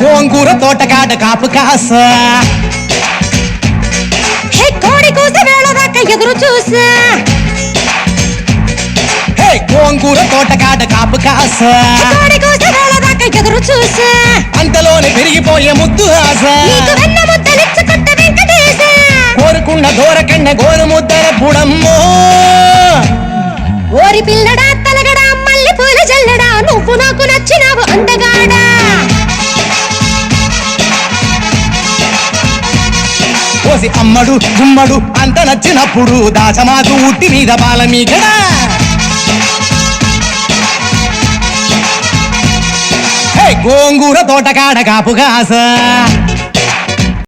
తోటకాడ కాపు కాస. హే కోడి కూస వేళ దాకా ఎదురు చూసా. హే గోంగూర కాపు కాస. కోడి కూస వేళ దాకా ఎదురు చూసా. అంతలోనే పెరిగిపోయే ముద్దు ఆశ వెన్న ముద్దలిచ్చుకుంట వెంకటేశ. కోరుకున్న దూరకండ గోరు ముద్దర బుడమ్మో. ఓరి పిల్లడా పోసి అమ్మడు గుమ్మడు అంత నచ్చినప్పుడు దాచమాకు ఉట్టి మీద బాల మీకడా హే గోంగూర తోటకాడ కాపు కాసా